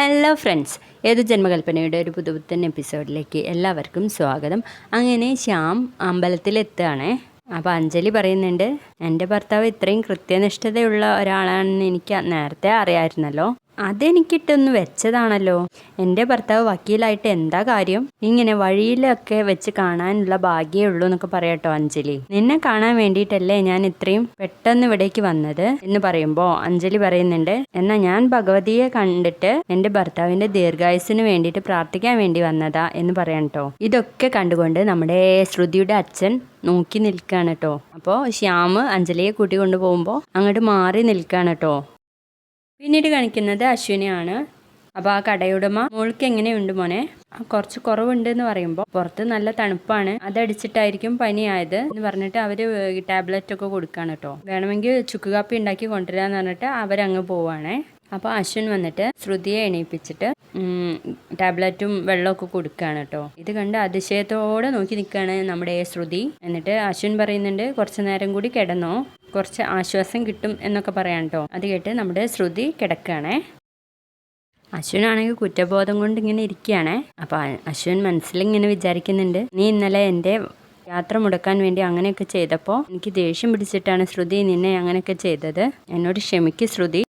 Hello friends ഏത് ജന്മകൽപ്പനയുടെ ഒരു പുതുപുത്തൻ എപ്പിസോഡിലേക്ക് എല്ലാവർക്കും സ്വാഗതം. അങ്ങനെ ശ്യാം അമ്പലത്തിലെത്തുകയാണേ. അപ്പോൾ അഞ്ജലി പറയുന്നുണ്ട് എന്റെ ഭർത്താവ് ഇത്രയും കൃത്യനിഷ്ഠതയുള്ള ഒരാളാണെന്ന് എനിക്ക് നേരത്തെ അറിയാമായിരുന്നല്ലോ അതെനിക്കിട്ടൊന്ന് വെച്ചതാണല്ലോ. എന്റെ ഭർത്താവ് വക്കീലായിട്ട് എന്താ കാര്യം? ഇങ്ങനെ വഴിയിലൊക്കെ വെച്ച് കാണാനുള്ള ഭാഗ്യേ ഉള്ളൂ എന്നൊക്കെ പറയട്ടോ അഞ്ജലി. നിന്നെ കാണാൻ വേണ്ടിയിട്ടല്ലേ ഞാൻ ഇത്രയും പെട്ടെന്ന് ഇവിടേക്ക് വന്നത് എന്ന് പറയുമ്പോൾ അഞ്ജലി പറയുന്നുണ്ട് എന്നാൽ ഞാൻ ഭഗവതിയെ കണ്ടിട്ട് എന്റെ ഭർത്താവിന്റെ ദീർഘായുസിന് വേണ്ടിയിട്ട് പ്രാർത്ഥിക്കാൻ വേണ്ടി വന്നതാ എന്ന് പറയാം കേട്ടോ ഇതൊക്കെ കണ്ടുകൊണ്ട് നമ്മുടെ ശ്രുതിയുടെ അച്ഛൻ നോക്കി നിൽക്കുകയാണ് കേട്ടോ അപ്പോൾ ശ്യാമ് അഞ്ജലിയെ കൂട്ടി കൊണ്ടുപോകുമ്പോൾ അങ്ങോട്ട് മാറി നിൽക്കുകയാണ് കേട്ടോ പിന്നീട് കാണിക്കുന്നത് അശ്വിനെയാണ്. അപ്പോൾ ആ കടയുടമ മോൾക്ക് എങ്ങനെയുണ്ട് മോനെ? കുറച്ച് കുറവുണ്ട് എന്ന് പറയുമ്പോൾ പുറത്ത് നല്ല തണുപ്പാണ്. അതടിച്ചിട്ടായിരിക്കും പനിയായത് എന്ന് പറഞ്ഞിട്ട് അവർ ടാബ്ലറ്റ് ഒക്കെ കൊടുക്കുകയാണ് കേട്ടോ വേണമെങ്കിൽ ചുക്ക് കാപ്പി ഉണ്ടാക്കി കൊണ്ടുവരാന്ന് പറഞ്ഞിട്ട് അവരങ്ങ് പോവാണേ. അപ്പോൾ അശ്വിൻ വന്നിട്ട് ശ്രുതിയെ എണീപ്പിച്ചിട്ട് ടാബ്ലറ്റും വെള്ളമൊക്കെ കൊടുക്കുകയാണ് കേട്ടോ ഇത് കണ്ട് അതിശയത്തോടെ നോക്കി നിൽക്കുകയാണ് നമ്മുടെ ശ്രുതി. എന്നിട്ട് അശ്വിൻ പറയുന്നുണ്ട് കുറച്ച് നേരം കൂടി കിടന്നോ. കുറച്ച് ആശ്വാസം കിട്ടും എന്നൊക്കെ പറയാം കേട്ടോ അത് കേട്ട് നമ്മുടെ ശ്രുതി കിടക്കുകയാണേ അശ്വിനാണെങ്കിൽ കുറ്റബോധം കൊണ്ട് ഇങ്ങനെ ഇരിക്കുകയാണേ. അപ്പോൾ അശ്വൻ മനസ്സിലിങ്ങനെ വിചാരിക്കുന്നുണ്ട് നീ ഇന്നലെ എന്റെ യാത്ര മുടക്കാൻ വേണ്ടി അങ്ങനെയൊക്കെ ചെയ്തപ്പോൾ എനിക്ക് ദേഷ്യം പിടിച്ചിട്ടാണ് ശ്രുതി നിന്നെ അങ്ങനെയൊക്കെ ചെയ്തത്. എന്നോട് ക്ഷമിക്ക് Shruti.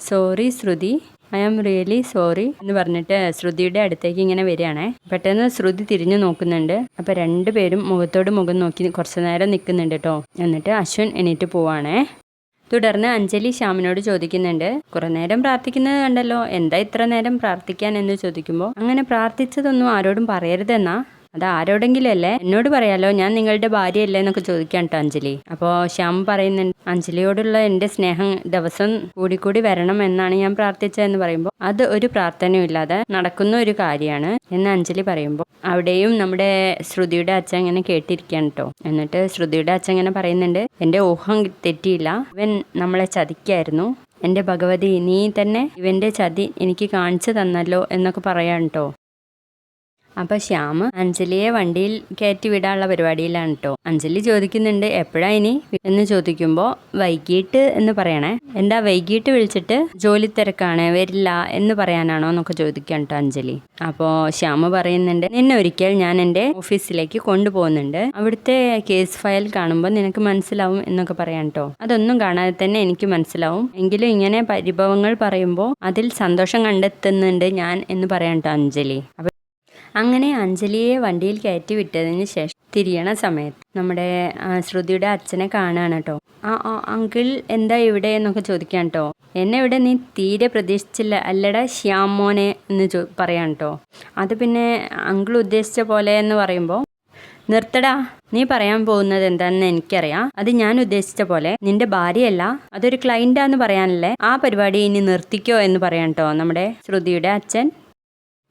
Sorry Shruti. I am really sorry എന്ന് പറഞ്ഞിട്ട് ശ്രുതിയുടെ അടുത്തേക്ക് ഇങ്ങനെ വരികയാണേ. പെട്ടെന്ന് ശ്രുതി തിരിഞ്ഞു നോക്കുന്നുണ്ട്. അപ്പം രണ്ടുപേരും മുഖത്തോട് മുഖം നോക്കി കുറച്ച് നേരം നിൽക്കുന്നുണ്ട് കേട്ടോ എന്നിട്ട് അശ്വൻ എണീറ്റ് പോവാണേ. തുടർന്ന് അഞ്ജലി ശ്യാമിനോട് ചോദിക്കുന്നുണ്ട് കുറെ നേരം പ്രാർത്ഥിക്കുന്നത് കണ്ടല്ലോ. എന്താ ഇത്ര നേരം പ്രാർത്ഥിക്കാൻ? എന്ന് ചോദിക്കുമ്പോൾ അങ്ങനെ പ്രാർത്ഥിച്ചതൊന്നും ആരോടും പറയരുതെന്നാ. അത് ആരോടെങ്കിലും അല്ലേ എന്നോട് പറയാലോ ഞാൻ നിങ്ങളുടെ ഭാര്യയല്ലേ എന്നൊക്കെ ചോദിക്കാൻ കേട്ടോ അഞ്ജലി. അപ്പോൾ ശ്യാം പറയുന്നുണ്ട് അഞ്ജലിയോടുള്ള എന്റെ സ്നേഹം ദിവസം കൂടിക്കൂടി വരണം എന്നാണ് ഞാൻ പ്രാർത്ഥിച്ചതെന്ന് പറയുമ്പോൾ അത് ഒരു പ്രാർത്ഥനയും നടക്കുന്ന ഒരു കാര്യമാണ് എന്ന് അഞ്ജലി പറയുമ്പോൾ അവിടെയും നമ്മുടെ ശ്രുതിയുടെ അച്ഛൻ ഇങ്ങനെ കേട്ടിരിക്കുകയാണ് കേട്ടോ എന്നിട്ട് ശ്രുതിയുടെ അച്ഛൻ ഇങ്ങനെ പറയുന്നുണ്ട് എന്റെ ഊഹം തെറ്റിയില്ല ഇവൻ നമ്മളെ ചതിക്കായിരുന്നു. എന്റെ ഭഗവതി നീ തന്നെ ഇവന്റെ ചതി എനിക്ക് കാണിച്ചു തന്നല്ലോ എന്നൊക്കെ പറയാൻ കേട്ടോ അപ്പോൾ ശ്യാം അഞ്ജലിയെ വണ്ടിയിൽ കയറ്റി വിടാനുള്ള പരിപാടിയിലാണ് കേട്ടോ അഞ്ജലി ചോദിക്കുന്നുണ്ട് എപ്പോഴാ ഇനി? എന്ന് ചോദിക്കുമ്പോൾ വൈകിട്ട് എന്ന് പറയണേ. എന്താ വൈകിട്ട് വിളിച്ചിട്ട് ജോലി തിരക്കാണ് വരില്ല എന്ന് പറയാനാണോ എന്നൊക്കെ ചോദിക്കാം കേട്ടോ അഞ്ജലി. അപ്പോ ശ്യാമ പറയുന്നുണ്ട് നിന്നെ ഒരിക്കൽ ഞാൻ എന്റെ ഓഫീസിലേക്ക് കൊണ്ടുപോകുന്നുണ്ട്. അവിടുത്തെ കേസ് ഫയൽ കാണുമ്പോൾ നിനക്ക് മനസ്സിലാവും എന്നൊക്കെ പറയാം കേട്ടോ അതൊന്നും കാണാതെ തന്നെ എനിക്ക് മനസ്സിലാവും. എങ്കിലും ഇങ്ങനെ പരിഭവങ്ങൾ പറയുമ്പോൾ അതിൽ സന്തോഷം കണ്ടെത്തുന്നുണ്ട് ഞാൻ എന്ന് പറയാം കേട്ടോ അഞ്ജലി. അങ്ങനെ അഞ്ജലിയെ വണ്ടിയിൽ കയറ്റി വിട്ടതിന് ശേഷം തിരിയണ സമയത്ത് നമ്മുടെ ശ്രുതിയുടെ അച്ഛനെ കാണാണ് കേട്ടോ. ആ അങ്കിൾ എന്താ ഇവിടെ എന്നൊക്കെ ചോദിക്കാൻ കേട്ടോ. എന്നെ ഇവിടെ നീ തീരെ പ്രതീക്ഷിച്ചില്ല അല്ലടാ ശ്യാമോനെ എന്ന് ചോ പറയാൻ കേട്ടോ. അത് പിന്നെ അങ്കിൾ ഉദ്ദേശിച്ച പോലെ എന്ന് പറയുമ്പോൾ നിർത്തടാ നീ പറയാൻ പോകുന്നത് എന്താണെന്ന് എനിക്കറിയാം. അത് ഞാൻ ഉദ്ദേശിച്ച പോലെ നിന്റെ ഭാര്യയല്ല അതൊരു ക്ലൈന്റാന്ന് പറയാനല്ലേ. ആ പരിപാടി ഇനി നിർത്തിക്കോ എന്ന് പറയാൻ കേട്ടോ നമ്മുടെ ശ്രുതിയുടെ അച്ഛൻ.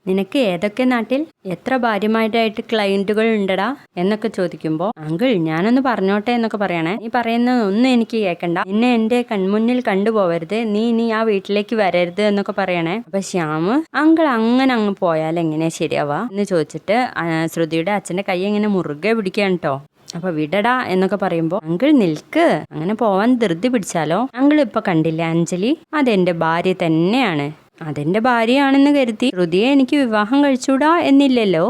നിനക്ക് ഏതൊക്കെ നാട്ടിൽ എത്ര ഭാര്യമാരായിട്ട് ക്ലയന്റുകൾ ഉണ്ടടാ എന്നൊക്കെ ചോദിക്കുമ്പോൾ അങ്കിൾ ഞാനൊന്ന് പറഞ്ഞോട്ടെ എന്നൊക്കെ പറയണേ. നീ പറയുന്നതൊന്നും എനിക്ക് കേൾക്കണ്ട നിന്നെ എന്റെ കൺമുന്നിൽ കണ്ടുപോവരുത്. നീ ഇനി ആ വീട്ടിലേക്ക് വരരുത് എന്നൊക്കെ പറയണേ. അപ്പൊ ശ്യാമ് അങ്കിൾ അങ്ങനെ അങ്ങ് പോയാൽ എങ്ങനെയാ ശരിയാവാ എന്ന് ചോദിച്ചിട്ട് ശ്രുതിയുടെ അച്ഛന്റെ കൈ എങ്ങനെ മുറുകെ പിടിക്കാണ് കേട്ടോ അപ്പൊ വിടടാ എന്നൊക്കെ പറയുമ്പോൾ അങ്കിൾ നിൽക്ക്. അങ്ങനെ പോവാൻ ധൃതി പിടിച്ചാലോ? അങ്കിൾ ഇപ്പൊ കണ്ടില്ല അഞ്ജലി? അതെന്റെ ഭാര്യ തന്നെയാണ്. അതെന്റെ ഭാര്യയാണെന്ന് കരുതി ശ്രുതിയെ എനിക്ക് വിവാഹം കഴിച്ചൂടാ എന്നില്ലല്ലോ?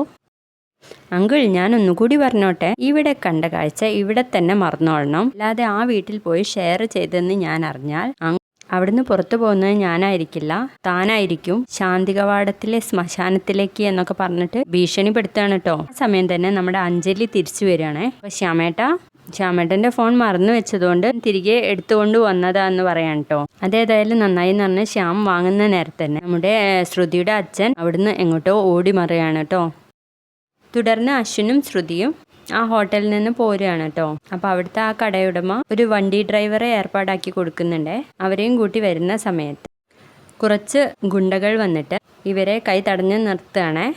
അങ്കിൾ ഞാൻ ഒന്നുകൂടി പറഞ്ഞോട്ടെ. ഇവിടെ കണ്ട കാഴ്ച ഇവിടെ തന്നെ മറന്നോളണം. അല്ലാതെ ആ വീട്ടിൽ പോയി ഷെയർ ചെയ്തെന്ന് ഞാൻ അറിഞ്ഞാൽ അവിടുന്ന് പുറത്തു പോകുന്നത് ഞാനായിരിക്കില്ല. താനായിരിക്കും ശാന്തികവാടത്തിലെ ശ്മശാനത്തിലേക്ക് എന്നൊക്കെ പറഞ്ഞിട്ട് ഭീഷണിപ്പെടുത്താണ് കേട്ടോ. ആ സമയം തന്നെ നമ്മുടെ അഞ്ജലി തിരിച്ചു വരികയാണേ. അപ്പൊ ശ്യാമേട്ട ശ്യാമേട്ടന്റെ ഫോൺ മറന്നു വെച്ചതുകൊണ്ട് തിരികെ എടുത്തുകൊണ്ട് വന്നതാന്ന് പറയാൻ കേട്ടോ അതേതായാലും നന്നായി എന്ന് പറഞ്ഞ് ശ്യാം വാങ്ങുന്ന നേരത്തെ തന്നെ നമ്മുടെ ശ്രുതിയുടെ അച്ഛൻ അവിടുന്ന് എങ്ങോട്ടോ ഓടി മറിയാണ് കേട്ടോ തുടർന്ന് അശ്വിനും ശ്രുതിയും ആ ഹോട്ടലിൽ നിന്ന് പോരുകയാണ് കേട്ടോ അപ്പോൾ അവിടുത്തെ ആ കടയുടമ ഒരു വണ്ടി ഡ്രൈവറെ ഏർപ്പാടാക്കി കൊടുക്കുന്നുണ്ടേ. അവരെയും കൂട്ടി വരുന്ന സമയത്ത് കുറച്ച് ഗുണ്ടകൾ വന്നിട്ട് ഇവരെ കൈ തടഞ്ഞ് നിർത്തുകയാണേ.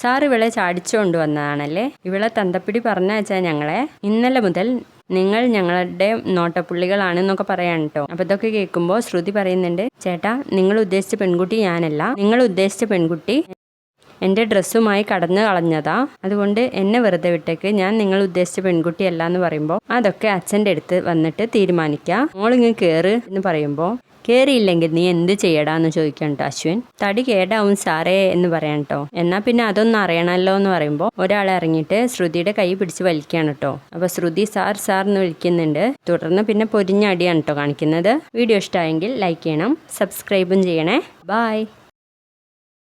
സാർ ഇവളെ ചാടിച്ചു കൊണ്ടുവന്നതാണല്ലേ ഇവളെ തന്തപ്പിടി പറഞ്ഞ വെച്ചാൽ ഞങ്ങളെ. ഇന്നലെ മുതൽ നിങ്ങൾ ഞങ്ങളുടെ നോട്ടപ്പുള്ളികളാണെന്നൊക്കെ പറയാൻ കേട്ടോ അപ്പൊ ഇതൊക്കെ കേൾക്കുമ്പോൾ ശ്രുതി പറയുന്നുണ്ട് ചേട്ടാ നിങ്ങൾ ഉദ്ദേശിച്ച പെൺകുട്ടി ഞാനല്ല. നിങ്ങൾ ഉദ്ദേശിച്ച പെൺകുട്ടി എന്റെ ഡ്രസ്സുമായി കടന്നു കളഞ്ഞതാ. അതുകൊണ്ട് എന്നെ വെറുതെ വിട്ടേക്ക്. ഞാൻ നിങ്ങൾ ഉദ്ദേശിച്ച പെൺകുട്ടിയല്ല എന്ന് പറയുമ്പോൾ അതൊക്കെ അച്ഛന്റെ അടുത്ത് വന്നിട്ട് തീരുമാനിക്കുക മോളിങ്ങ് കയറ് എന്ന് പറയുമ്പോൾ കയറിയില്ലെങ്കിൽ നീ എന്ത് ചെയ്യടാന്ന് ചോദിക്കണ്ട അശ്വിൻ. തടി കേടാവും സാറേ എന്ന് പറയാൻ കേട്ടോ എന്നാൽ പിന്നെ അതൊന്നും അറിയണമല്ലോ എന്ന് പറയുമ്പോൾ ഒരാൾ ഇറങ്ങിയിട്ട് ശ്രുതിയുടെ കൈ പിടിച്ച് വലിക്കുകയാണ് കേട്ടോ അപ്പൊ ശ്രുതി സാർ സാർ എന്ന് വിളിക്കുന്നുണ്ട്. തുടർന്ന് പിന്നെ പൊരിഞ്ഞടിയാണ് കേട്ടോ കാണിക്കുന്നത്. വീഡിയോ ഇഷ്ടമായെങ്കിൽ ലൈക്ക് ചെയ്യണം സബ്സ്ക്രൈബും ചെയ്യണേ. ബായ്